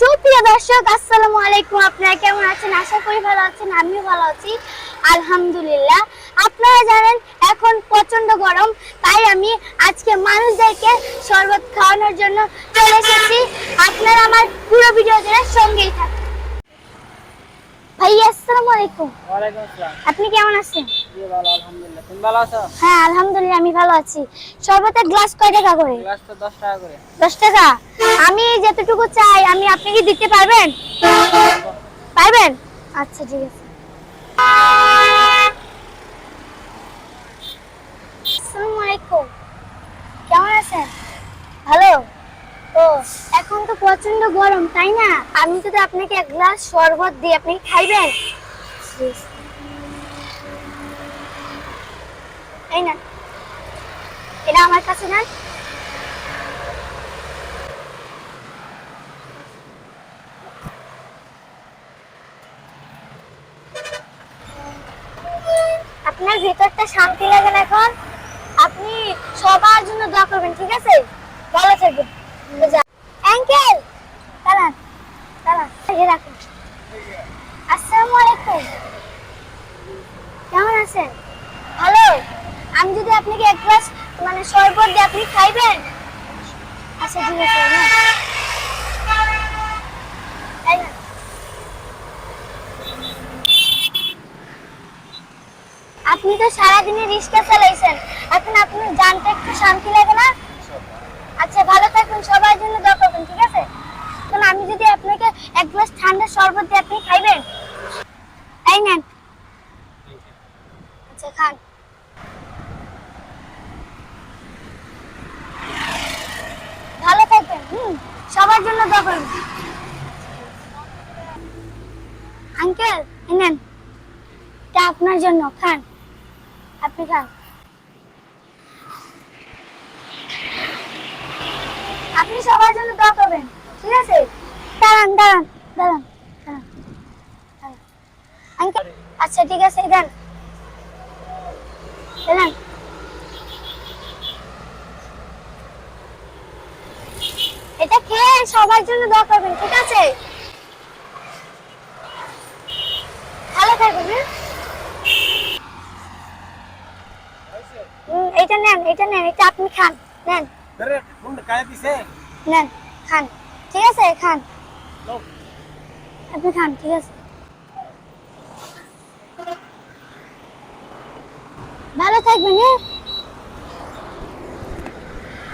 সুপ্রিয় দর্শক, আসসালামু আলাইকুম। আপনারা কেমন আছেন? আশা করি ভালো আছেন, আমিও ভালো আছি। আলহামদুলিল্লাহ। আপনারা জানেন, এখন প্রচণ্ড গরম, তাই আমি আজকে মানুষদেরকে শরবত খাওয়ানোর জন্য চলে এসেছি। আপনারা আমার পুরো ভিডিও জুড়ে সঙ্গেই থাকুন। আসসালামু আলাইকুম। ওয়ালাইকুম আসসালাম। আপনি কেমন আছেন? জি ভালো আলহামদুলিল্লাহ। তুমি ভালো আছো? হ্যাঁ আলহামদুলিল্লাহ আমি ভালো আছি। শরবতের গ্লাস কয় টাকা করে? গ্লাস তো দশ টাকা করে। দশ টাকা? আমি যতটুকু চাই আমি আপনি কি দিতে পারবেন? পারবেন? আচ্ছা ঠিক আছে আসসালামু আলাইকুম কেমন আছেন ভালো ও এখন তো প্রচণ্ড গরম, তাই না? আমি যদি আপনাকে এক গ্লাস শরবত দিই, আপনি খাইবেন? এই না। এটা আমার কাছে না। আপনার ভেতরটা শান্তি লাগে না এখন। আপনি সবার জন্য দোয়া করবেন, ঠিক আছে? ভালো থাকবেন অ্যাঙ্কেল দাঁড়ান দাঁড়ান এই রাখুন আসসালামু আলাইকুম কেমন আছেন ভালো আমি যদি আপনাকে এক গ্লাস মানে শরবত দিই আপনি খাইবেন? আচ্ছা ঠিক আছে, না? আপনি তো সারাদিনে রিক্সা চালাইছেন। এখন আপনি জানতে একটু শান্তি লাগে না? আচ্ছা ভালো থাকবেন সবার জন্য দোয়া ঠিক আছে? এখন আমি যদি আপনাকে এক গ্লাস ঠান্ডা শরবত দিই আপনি খাইবেন? এই নেন। আচ্ছা খান ভালো থাকবেন হুম সবার জন্য দোয়া আঙ্কেল, এই নেন। এটা আপনার জন্য, খান। আপনি খান। আপনি সবার জন্য দোয়া করবেন, ঠিক আছে? দাঁড়ান দাঁড়ান দাঁড়ান। আঙ্কেল আচ্ছা ঠিক আছে দেন। দেন। এটা সবার জন্য দোয়া করবেন ঠিক আছে? ভালো থাকবেন হ্যাঁ? এটা নেন এটা নেন এটা আপনি খান নেন। নেন খান ঠিক আছে খান। আপনি খান ঠিক আছে। ভালো থাকবেন হ্যাঁ?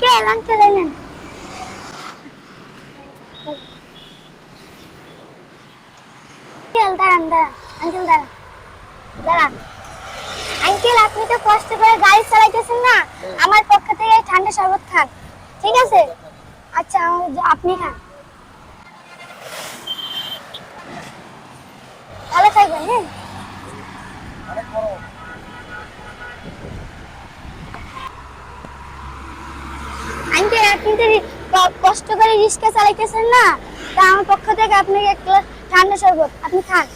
কে নেন দাঁড়ান দাঁড়ান আঙ্কেল দাঁড়ান দাঁড়ান। আঙ্কেল আপনি তো কষ্ট করে গাড়ি চালাইতেছেন না? আমার পক্ষ থেকে ঠান্ডা শরবত খান, ঠিক আছে? আচ্ছা আপনি খান। ভালো থাকবেন হ্যাঁ আঙ্কেল আপনি তো রি- ক- কষ্ট করে রিক্সা চালাইতেছেন না, তা আমার পক্ষ থেকে আপনাকে এক গ্লাস ঠান্ডা শরবত। আপনি খান।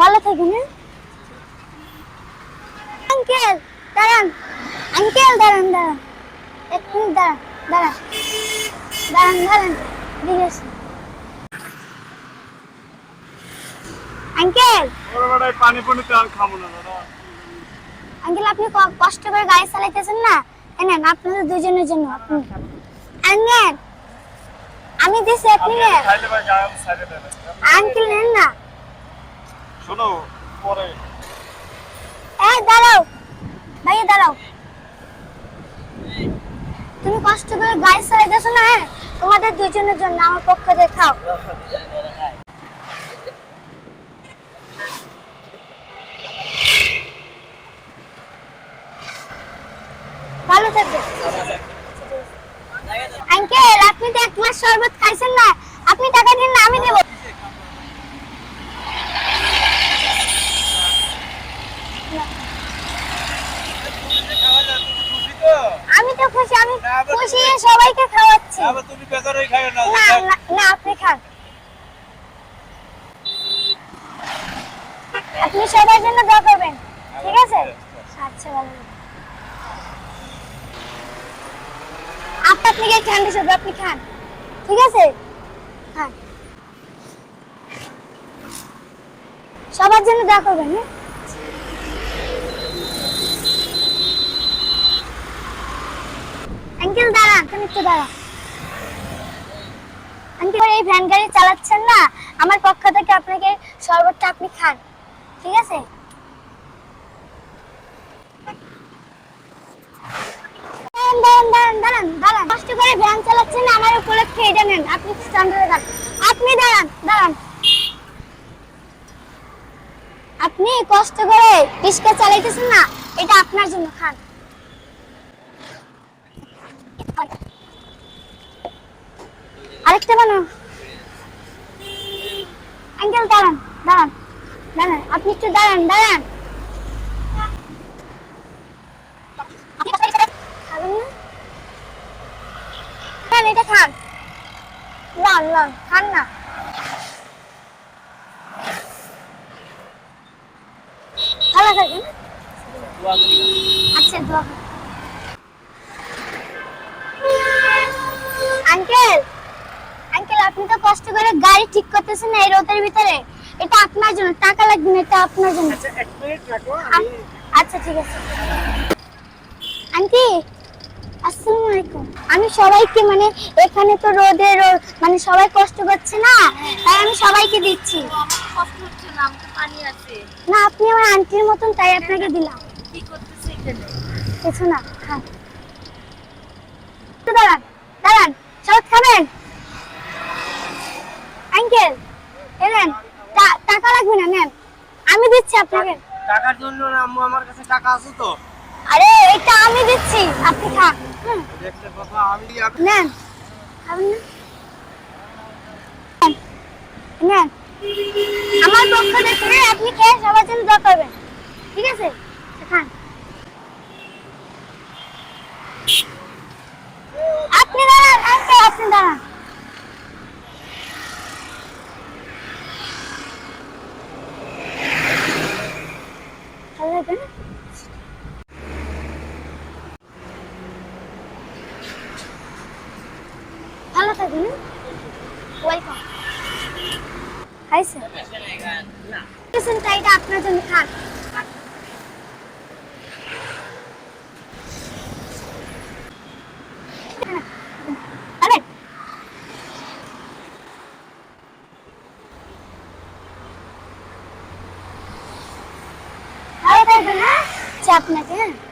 ভালো থাকবেন হ্যাঁ? আঙ্কেল, দাঁড়ান। আঙ্কেল, দাঁড়ান দাঁড়ান। এক মিনিট দাঁড়ান দাঁড়ান। দাঁড়ান দাঁড়ান। দিকে। আঙ্কেল। পানি পানি তো আর খাব না, দাদা। আঙ্কেল আপনি কষ্ট করে গাড়ি চালাইতেছেন না? এই নেন আপনাদের দুজনের জন্য আপনি। আঙ্কেল আমি দিছি আপনি নেন। আঙ্কেল। নেন না। শোনো পরে। এই দাঁড়াও। ভাইয়া দাঁড়াও। তুমি কষ্ট করে গাড়ি চালাইতেছো না হ্যাঁ? তোমাদের দুজনের জন্য আমার পক্ষ থেকে খাও ভালো থাকবে আঙ্কেল আপনি তো এক গ্লাস শরবত খাইছেন না আপনি টাকা দিন না আমি দেবো খুশি তো আমি তো খুশি আমি না, আবার খুশি তুমি- হয়ে সবাইকে খাওয়াচ্ছি আবার তুমি বেজার হয়ে না না আপনি খান। আপনি সবার জন্য দোয়া করবেন ঠিক আছে? আচ্ছা ভালো আপনাকে ঠান্ডা সব আপনি খান ঠিক আছে? খান। সবার জন্য দোয়া করবেন হ্যাঁ? আঙ্কেল দাঁড়ান তুমি একটু দাঁড়ান এই ভ্যান গাড়ি চালাচ্ছেন না? আমার পক্ষ থেকে আপনাকে শরবতটা আপনি খান, ঠিক আছে? দাঁড়ান দাঁড়ান দাঁড়ান দাঁড়ান দাঁড়ান। কষ্ট করে ভ্যান চালাচ্ছেন আমার উপলক্ষে এটা আপনি খান আপনি দাঁড়ান দাঁড়ান। আপনি কষ্ট করে রিক্সা চালাইতেছেন না, এটা আপনার জন্য, খান। আরেকটা বানাও। আঙ্কেল, দাঁড়ান দাঁড়ান দাঁড়ান, আপনি একটু দাঁড়ান দাঁড়ান। এটা খান। ভালো আচ্ছা আঙ্কেল আপনি তো কষ্ট করে গাড়ি ঠিক করতেছেন এই রোদের ভিতরে। এটা আপনার জন্য টাকা লাগবে না এটা আপনার জন্য। আচ্ছা এক মিনিট রাখো আম- আচ্ছা ঠিক আছে। আন্টি আসসালামু আলাইকুম। আমি সবাইকে মানে এখানে তো রোদে মানে সবাই কষ্ট করছে না? তাই আমি সবাইকে দিচ্ছি। কষ্ট হচ্ছে না পানি আছে। না আপনি আমার আন্টির মতন তাই আপনাকে দিলাম। কি করতেছে এখানে? কিছু না একটু দাঁড়ান দাঁড়ান সব খাবেন আঙ্কেল এলেন টাকা লাগবে না নেন আমি দিচ্ছি আপনাকে টাকার জন্য না আম্মু আমার কাছে টাকা আছে তো। আরে এটা আমি দিচ্ছি। আপনি খান। একটা কথা আমি নেন। খাবেন না নেন, নেন। আমার পক্ষ থেকে আপনি খেয়ে সবার জন্য দোয়া করবেন। ঠিক আছে? খান। আপনি দাঁড়ান আপনি দাঁড়ান। ভালো না? থাকবেন ওয়েলকাম হাই স্যার এটা আপনার জন্য খান আরে ভালো থাকবেন হ্যাঁ চাপ নাকি হ্যাঁ?